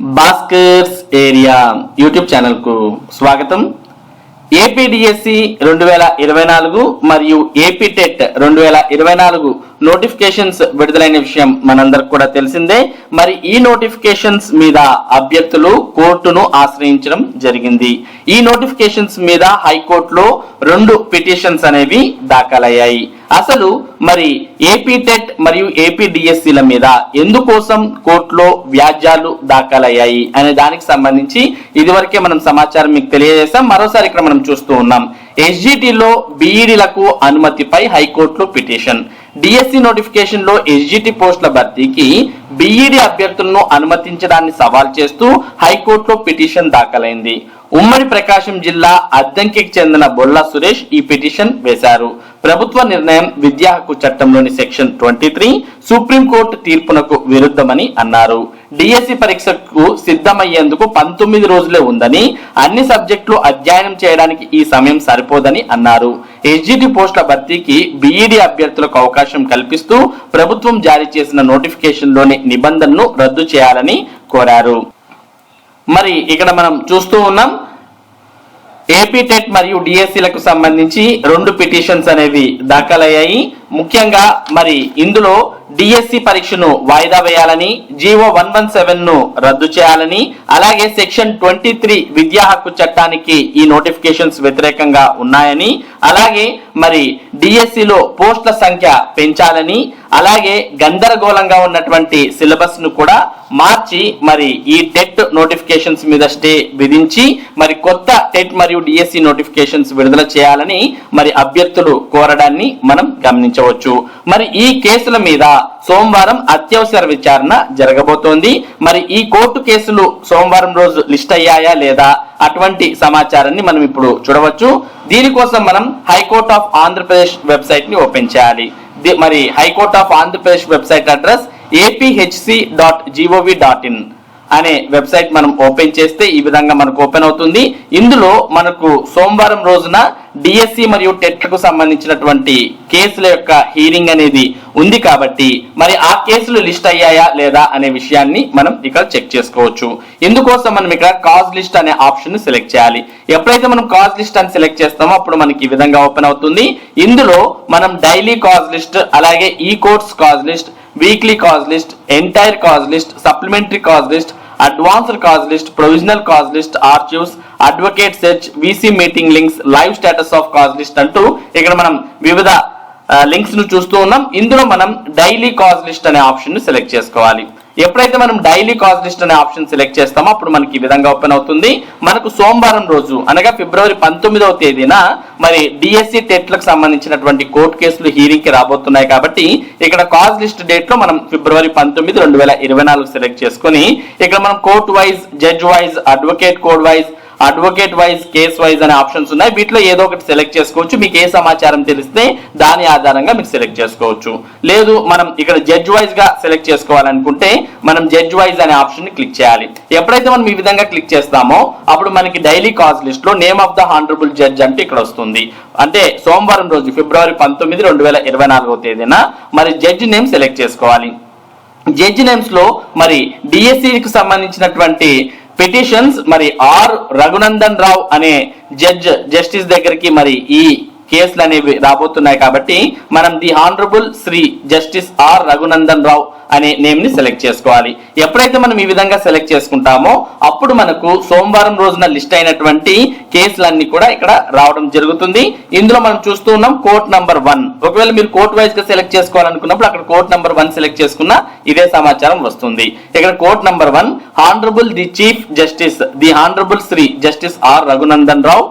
Bhaskar's area YouTube ఛానల్కు స్వాగతం. APDSC రెండు వేల ఇరవై నాలుగు మరియు ఏపీ టెట్ రెండు వేల ఇరవై నాలుగు నోటిఫికేషన్స్ విడుదలైన విషయం మనందరికి కూడా తెలిసిందే. మరి ఈ నోటిఫికేషన్స్ మీద అభ్యర్థులు కోర్టును ఆశ్రయించడం జరిగింది. ఈ నోటిఫికేషన్స్ మీద హైకోర్టులో రెండు పిటిషన్స్ అనేవి దాఖలయ్యాయి. అసలు మరి ఏపీ టెట్ మరియు ఏపీ డిఎస్సీల మీద ఎందుకోసం కోర్టులో వ్యాజ్యాలు దాఖలయ్యాయి? అనే దానికి సంబంధించి ఇదివరకే మనం సమాచారం మీకు తెలియజేసాం మరోసారి ఇక్కడ మనం చూస్తూ ఉన్నాం. ఎస్జిటిలో బీఈడీలకు అనుమతిపై హైకోర్టులో పిటిషన్. డిఎస్సి నోటిఫికేషన్లో ఎస్జిటి పోస్టుల భర్తీకి బీఈడి అభ్యర్థులను అనుమతించడాన్ని సవాల్ చేస్తూ హైకోర్టులో పిటిషన్ దాఖలైంది. ఉమ్మడి ప్రకాశం జిల్లా అద్దంకికి చెందిన బొల్ల సురేష్ ఈ పిటిషన్ వేశారు. ప్రభుత్వ నిర్ణయం విద్యా హక్కు చట్టంలోని section twenty three supreme court తీర్పునకు విరుద్ధమని అన్నారు. డిఎస్సి పరీక్షకు సిద్ధమయ్యేందుకు పంతొమ్మిది రోజులే ఉందని అన్ని సబ్జెక్టులు అధ్యయనం చేయడానికి ఈ సమయం సరిపోదని అన్నారు. ఎస్జిటి పోస్టుల భర్తీకి బీఈడి అభ్యర్థులకు అవకాశం కల్పిస్తూ ప్రభుత్వం జారీ చేసిన నోటిఫికేషన్లోని నిబంధనను రద్దు చేయాలని కోరారు. మరి ఇక్కడ మనం చూస్తూ ఉన్నాం ఏపీ టెట్ మరియు డిఎస్సీలకు సంబంధించి రెండు పిటిషన్స్ అనేవి దాఖలయ్యాయి. ముఖ్యంగా మరి ఇందులో డిఎస్సి పరీక్షను వాయిదా వేయాలని జీవో వన్ వన్ సెవెన్ను రద్దు చేయాలని అలాగే సెక్షన్ ట్వంటీ త్రీ విద్యా హక్కు చట్టానికి ఈ నోటిఫికేషన్స్ వ్యతిరేకంగా ఉన్నాయని అలాగే మరి డిఎస్సిలో పోస్టుల సంఖ్య పెంచాలని అలాగే గందరగోళంగా ఉన్నటువంటి సిలబస్ను కూడా మార్చి మరి ఈ టెట్ నోటిఫికేషన్స్ మీద స్టే విధించి మరి కొత్త టెట్ మరియు డిఎస్సి నోటిఫికేషన్స్ విడుదల చేయాలని మరి అభ్యర్థులు కోరడాన్ని మనం గమనించవచ్చు. మరి ఈ కేసుల మీద సోమవారం అత్యవసర విచారణ జరగబోతోంది. మరి ఈ కోర్టు కేసులు సోమవారం రోజు లిస్ట్ అయ్యాయా లేదా అటువంటి సమాచారాన్ని మనం ఇప్పుడు చూడవచ్చు. దీనికోసం మనం హైకోర్ట్ ఆఫ్ ఆంధ్రప్రదేశ్ వెబ్సైట్ని ఓపెన్ చేయాలి. మరి high court of Andhra Pradesh website address APHC dot gov dot in అనే వెబ్సైట్ మనం ఓపెన్ చేస్తే ఈ విధంగా మనకు ఓపెన్ అవుతుంది. ఇందులో మనకు సోమవారం రోజున డిఎస్సి మరియు టెట్లకు సంబంధించినటువంటి కేసుల యొక్క హీరింగ్ అనేది ఉంది కాబట్టి మరి ఆ కేసులు లిస్ట్ అయ్యాయా లేదా అనే విషయాన్ని మనం ఇక్కడ చెక్ చేసుకోవచ్చు. ఇందుకోసం మనం ఇక్కడ కాజ్ లిస్ట్ అనే ఆప్షన్ సెలెక్ట్ చేయాలి. ఎప్పుడైతే మనం కాజ్ లిస్ట్ అని సెలెక్ట్ చేస్తామో అప్పుడు మనకి ఈ విధంగా ఓపెన్ అవుతుంది. ఇందులో మనం డైలీ కాజ్ లిస్ట్ అలాగే ఈ course cause list weekly cause list entire cause list supplementary cause list advanced cause list provisional cause list archives advocate search VC meeting links live status of cause list అంటూ ఇక్కడ మనం వివిధ లింక్స్ను చూస్తూ ఉన్నాం. ఇందులో మనం డైలీ కాజ్ లిస్ట్ అనే ఆప్షన్ను select చేసుకోవాలి. ఎప్పుడైతే మనం డైలీ కాజ్ లిస్ట్ అనే ఆప్షన్ సెలెక్ట్ చేస్తామో అప్పుడు మనకి ఈ విధంగా ఓపెన్ అవుతుంది. మనకు సోమవారం రోజు అనగా ఫిబ్రవరి పంతొమ్మిదవ తేదీన మరి డిఎస్సి టెట్లకు సంబంధించినటువంటి కోర్టు కేసులు హీరింగ్కి రాబోతున్నాయి కాబట్టి ఇక్కడ కాజ్ లిస్ట్ డేట్లో మనం ఫిబ్రవరి పంతొమ్మిది రెండు వేల ఇరవై నాలుగు సెలెక్ట్ చేసుకొని ఇక్కడ మనం court wise judge wise advocate code wise advocate wise case wise అనే ఆప్షన్స్ ఉన్నాయి. వీటిలో ఏదో ఒకటి సెలెక్ట్ చేసుకోవచ్చు. మీకు ఏ సమాచారం తెలిస్తే దాని ఆధారంగా మీరు సెలెక్ట్ చేసుకోవచ్చు. లేదు మనం ఇక్కడ జడ్జ్ వైజ్గా సెలెక్ట్ చేసుకోవాలనుకుంటే మనం జడ్జ్ వైజ్ అనే ఆప్షన్ని క్లిక్ చేయాలి. ఎప్పుడైతే మనం ఈ విధంగా క్లిక్ చేస్తామో అప్పుడు మనకి డైలీ కాజ్ లిస్ట్లో name of the honourable judge అంటే ఇక్కడ వస్తుంది. అంటే సోమవారం రోజు ఫిబ్రవరి పంతొమ్మిది రెండు వేల ఇరవై నాలుగో తేదీన మరి జడ్జ్ నేమ్ సెలెక్ట్ చేసుకోవాలి. జడ్జి నేమ్స్లో మరి డిఎస్సికి సంబంధించినటువంటి పిటిషన్స్ మరి ఆర్ రఘునందన్ రావు అనే జడ్జ్ జస్టిస్ దగ్గరికి మరి ఈ కేసులు అనేవి రాబోతున్నాయి కాబట్టి మనం the honourable Shri justice R Raghunandan Rao అనే నేమ్ని సెలెక్ట్ చేసుకోవాలి. ఎప్పుడైతే మనం ఈ విధంగా సెలెక్ట్ చేసుకుంటామో అప్పుడు మనకు సోమవారం రోజున లిస్ట్ అయినటువంటి కేసులన్నీ కూడా ఇక్కడ రావడం జరుగుతుంది. ఇందులో మనం చూస్తూ ఉన్నాం కోర్ట్ నంబర్ వన్ ఒకవేళ మీరు కోర్ట్ వైజ్గా సెలెక్ట్ చేసుకోవాలనుకున్నప్పుడు అక్కడ కోర్ట్ నంబర్ వన్ సెలెక్ట్ చేసుకున్న ఇదే సమాచారం వస్తుంది. ఇక్కడ court number one honourable the chief justice the honourable Shri justice R Raghunandan Rao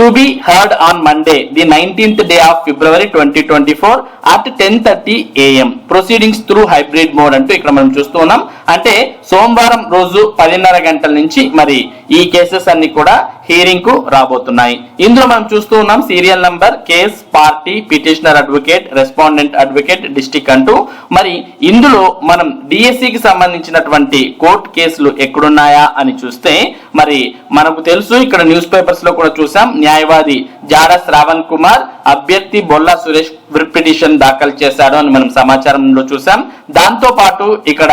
to be heard on Monday the nineteenth day of February twenty twenty four at ten thirty AM proceedings through hybrid mode అంటూ ఇక్కడ మనం చూస్తూ ఉన్నాం. అంటే సోమవారం రోజు పదిన్నర గంటల నుంచి మరి ఈ కేసెస్ అన్ని కూడా హీరింగ్కు రాబోతున్నాయి. ఇందులో మనం చూస్తూ ఉన్నాం serial number case party petitioner advocate respondent advocate district అంటూ. మరి ఇందులో మనం డిఎస్సికి సంబంధించినటువంటి కోర్టు కేసులు ఎక్కడున్నాయా అని చూస్తే మరి మనకు తెలుసు ఇక్కడ న్యూస్ పేపర్స్లో కూడా చూసాం న్యాయవాది జాడ శ్రావణ్ కుమార్ అభ్యర్థి బొల్లా సురేష్ పిటిషన్ దాఖలు చేశాడు అని మనం సమాచారంలో చూసాం. దాంతో పాటు ఇక్కడ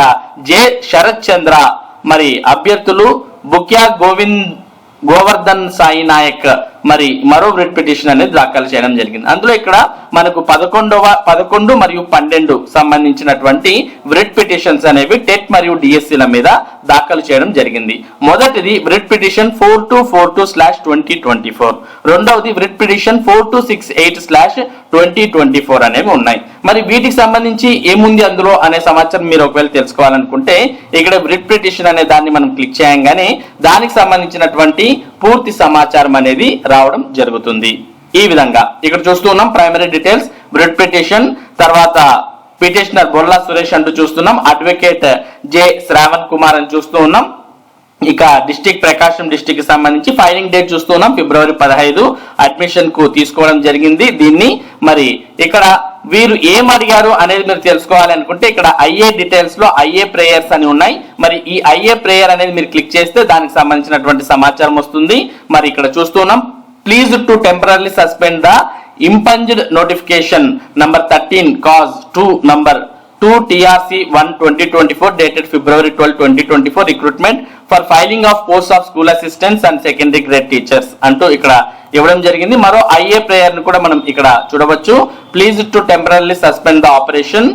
జె శరత్ చంద్ర మరి అభ్యర్థులు బుక్యా గోవింద్ గోవర్ధన్ సాయి నాయక్ మరి మరో రిట్ పిటిషన్ అనేది దాఖలు చేయడం జరిగింది. అందులో ఇక్కడ మనకు పదకొండవ పదకొండు మరియు పన్నెండు సంబంధించినటువంటి రిట్ పిటిషన్స్ అనేవి టెట్ మరియు డిఎస్సీల మీద దాఖలు చేయడం జరిగింది. మొదటిది writ petition four two four two slash twenty twenty four రెండవది writ petition four two six eight slash twenty twenty four అనేవి ఉన్నాయి. మరి వీటికి సంబంధించి ఏముంది అందులో అనే సమాచారం మీరు ఒకవేళ తెలుసుకోవాలనుకుంటే ఇక్కడ రిట్ పిటిషన్ అనే దాన్ని మనం క్లిక్ చేయంగానే దానికి సంబంధించినటువంటి పూర్తి సమాచారం అనేది రావడం జరుగుతుంది. ఈ విధంగా ఇక్కడ చూస్తూ ఉన్నాం ప్రైమరీ డీటెయిల్స్ బ్రెడ్ పిటిషన్ తర్వాత పిటిషనర్ బొల్లా సురేష్ అంటూ చూస్తున్నాం అడ్వకేట్ జె శ్రావణ్ కుమార్ అని చూస్తూ ఉన్నాం. ఇక డిస్టిక్ ప్రకాశం డిస్టిక్కి సంబంధించి ఫైలింగ్ డేట్ చూస్తున్నాం ఫిబ్రవరి పదహైదు అడ్మిషన్కు తీసుకోవడం జరిగింది. దీన్ని మరి ఇక్కడ వీరు ఏం అడిగారు అనేది మీరు తెలుసుకోవాలి అనుకుంటే ఇక్కడ ఐఏ డీటెయిల్స్లో ఐఏ ప్రేయర్స్ అని ఉన్నాయి. మరి ఈ ఐఏ ప్రేయర్ అనేది మీరు క్లిక్ చేస్తే దానికి సంబంధించినటువంటి సమాచారం వస్తుంది. మరి ఇక్కడ చూస్తున్నాం please to temporarily suspend the impugned notification number thirteen clause two number two TRC one twenty twenty four dated February twelve twenty twenty four recruitment for filing of post of school assistants and secondary grade teachers అంటూ ఇక్కడ ఇవ్వడం జరిగింది. మరో IA ప్రేయర్ని కూడా మనం ఇక్కడ చూడవచ్చు. Please to temporarily suspend the operation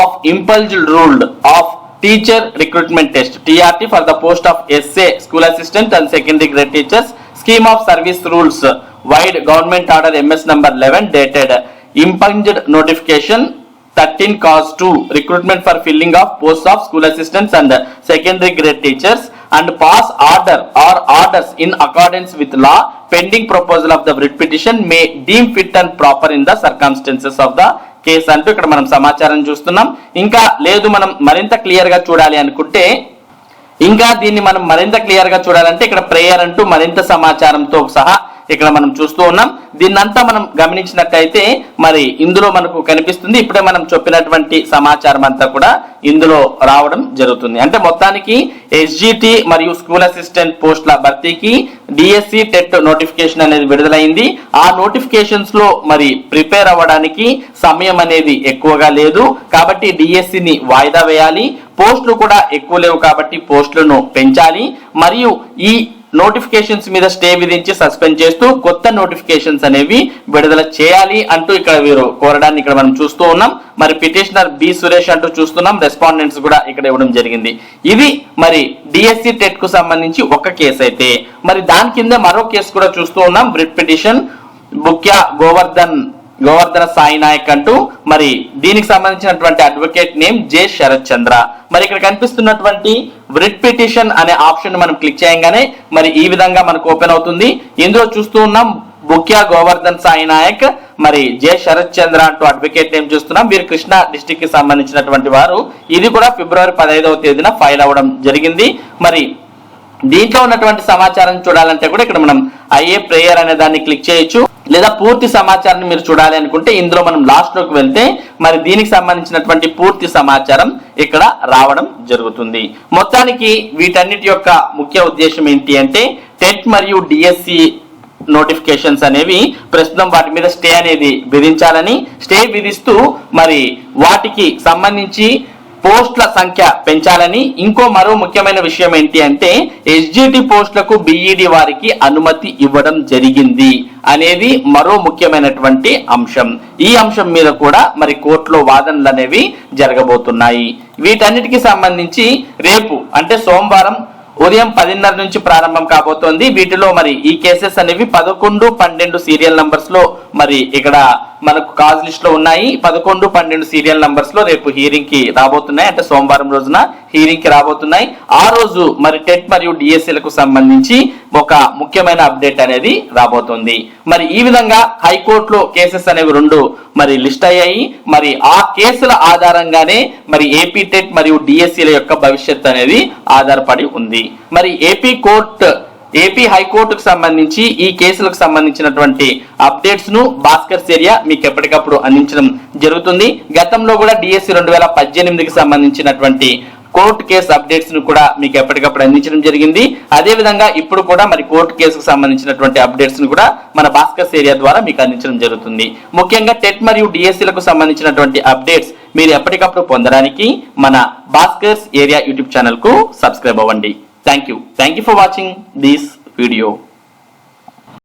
of impugned ruled of teacher recruitment test TRT for the post of SA school assistant and secondary grade teachers scheme of service rules vide government order MS number eleven dated impugned notification thirteen clause two recruitment for filling of post of school assistants and secondary grade teachers and pass order or orders in accordance with law pending proposal of the writ petition may deem fit and proper in the circumstances of the case అంటూ ఇక్కడ మనం సమాచారం చూస్తున్నాం. ఇంకా లేదు మనం మరింత క్లియర్గా చూడాలి అనుకుంటే ఇంకా దీన్ని మనం మరింత క్లియర్గా చూడాలంటే ఇక్కడ ప్రేయర్ అంటూ మరింత సమాచారంతో సహా ఇక్కడ మనం చూస్తూ ఉన్నాం. దీన్నంతా మనం గమనించినట్లయితే మరి ఇందులో మనకు కనిపిస్తుంది. ఇప్పుడే మనం చెప్పినటువంటి సమాచారం అంతా కూడా ఇందులో రావడం జరుగుతుంది. అంటే మొత్తానికి ఎస్జిటి మరియు స్కూల్ అసిస్టెంట్ పోస్టుల భర్తీకి డిఎస్సి టెట్ నోటిఫికేషన్ అనేది విడుదలైంది. ఆ నోటిఫికేషన్స్లో మరి ప్రిపేర్ అవ్వడానికి సమయం అనేది ఎక్కువగా లేదు. కాబట్టి డిఎస్సిని వాయిదా వేయాలి. పోస్టులు కూడా ఎక్కువ లేవు కాబట్టి పోస్టులను పెంచాలి. మరియు ఈ నోటిఫికేషన్స్ మీద స్టే విధించి సస్పెండ్ చేస్తూ కొత్త నోటిఫికేషన్స్ అనేవి విడుదల చేయాలి అంటూ ఇక్కడ వీరు కోరడాన్ని ఇక్కడ మనం చూస్తూ ఉన్నాం. మరి పిటిషనర్ బి సురేష్ అంటూ చూస్తున్నాం. రెస్పాండెంట్స్ కూడా ఇక్కడ ఇవ్వడం జరిగింది. ఇది మరి డిఎస్సి టెట్కు సంబంధించి ఒక కేసు అయితే. మరి దాని కింద మరో కేసు కూడా చూస్తూ ఉన్నాం. బ్రిట్ పిటిషన్ బుక్యా గోవర్ధన్ గోవర్ధన సాయి నాయక్ అంటూ మరి దీనికి సంబంధించినటువంటి advocate name J Sharath Chandra మరి ఇక్కడ కనిపిస్తున్నటువంటి రిట్ పిటిషన్ అనే ఆప్షన్ మనం క్లిక్ చేయగానే మరి ఈ విధంగా మనకు ఓపెన్ అవుతుంది. ఇందులో చూస్తూ ఉన్నాం బుక్యా గోవర్ధన్ సాయి నాయక్ మరి జె శరత్ చంద్ర అంటూ అడ్వకేట్ నేమ్ చూస్తున్నాం. వీరు కృష్ణా డిస్టిక్కి సంబంధించినటువంటి వారు. ఇది కూడా ఫిబ్రవరి పదహైదవ తేదీన ఫైల్ అవ్వడం జరిగింది. మరి దీంట్లో ఉన్నటువంటి సమాచారం చూడాలంటే కూడా ఇక్కడ మనం ఐఏ ప్రేయర్ అనే దాన్ని క్లిక్ చేయొచ్చు. లేదా పూర్తి సమాచారాన్ని మీరు చూడాలి అనుకుంటే ఇందులో మనం లాస్ట్లోకి వెళ్తే మరి దీనికి సంబంధించినటువంటి పూర్తి సమాచారం ఇక్కడ రావడం జరుగుతుంది. మొత్తానికి వీటన్నిటి యొక్క ముఖ్య ఉద్దేశం ఏంటి అంటే టెట్ మరియు డిఎస్సి నోటిఫికేషన్స్ అనేవి ప్రస్తుతం వాటి మీద స్టే అనేది విధించాలని స్టే విధిస్తూ మరి వాటికి సంబంధించి పోస్టుల సంఖ్య పెంచాలని ఇంకో మరో ముఖ్యమైన విషయం ఏంటి అంటే ఎస్జిటి పోస్టులకు బిఈడి వారికి అనుమతి ఇవ్వడం జరిగింది అనేది మరో ముఖ్యమైనటువంటి అంశం. ఈ అంశం మీద కూడా మరి కోర్టులో వాదనలు అనేవి జరగబోతున్నాయి. వీటన్నిటికి సంబంధించి రేపు అంటే సోమవారం ఉదయం పదిన్నర నుంచి ప్రారంభం కాబోతోంది. వీటిలో మరి ఈ కేసెస్ అనేవి పదకొండు పన్నెండు సీరియల్ నంబర్స్లో మరి ఇక్కడ మనకు కాజ్ లిస్ట్లో ఉన్నాయి. పదకొండు పన్నెండు సీరియల్ నంబర్స్లో రేపు హీరింగ్కి రాబోతున్నాయి. అంటే సోమవారం రోజున హీరింగ్కి రాబోతున్నాయి. ఆ రోజు మరి టెట్ మరియు డిఎస్సీలకు సంబంధించి ఒక ముఖ్యమైన అప్డేట్ అనేది రాబోతుంది. మరి ఈ విధంగా హైకోర్టులో కేసెస్ అనేవి రెండు మరి లిస్ట్ అయ్యాయి. మరి ఆ కేసుల ఆధారంగానే మరి ఏపీ టెట్ మరియు డిఎస్సీల యొక్క భవిష్యత్ అనేది ఆధారపడి ఉంది. మరి ఏపీ కోర్టు ఏపీ హైకోర్టుకు సంబంధించి ఈ కేసులకు సంబంధించినటువంటి అప్డేట్స్ను భాస్కర్ సేరియా మీకు ఎప్పటికప్పుడు అందించడం జరుగుతుంది. గతంలో కూడా డిఎస్సి రెండు వేల పద్దెనిమిదికి సంబంధించినటువంటి కోర్టు కేసు అప్డేట్స్ను కూడా మీకు ఎప్పటికప్పుడు అందించడం జరిగింది. అదే విధంగా ఇప్పుడు కూడా మరి కోర్టు కేసుకు సంబంధించినటువంటి అప్డేట్స్ను కూడా మన భాస్కర్స్ ఏరియా ద్వారా మీకు అందించడం జరుగుతుంది. ముఖ్యంగా టెట్ మరియు డిఎస్సీలకు సంబంధించినటువంటి అప్డేట్స్ మీరు ఎప్పటికప్పుడు పొందడానికి మన భాస్కర్స్ ఏరియా యూట్యూబ్ ఛానల్కు సబ్స్క్రైబ్ అవ్వండి. Thank you thank you for watching this video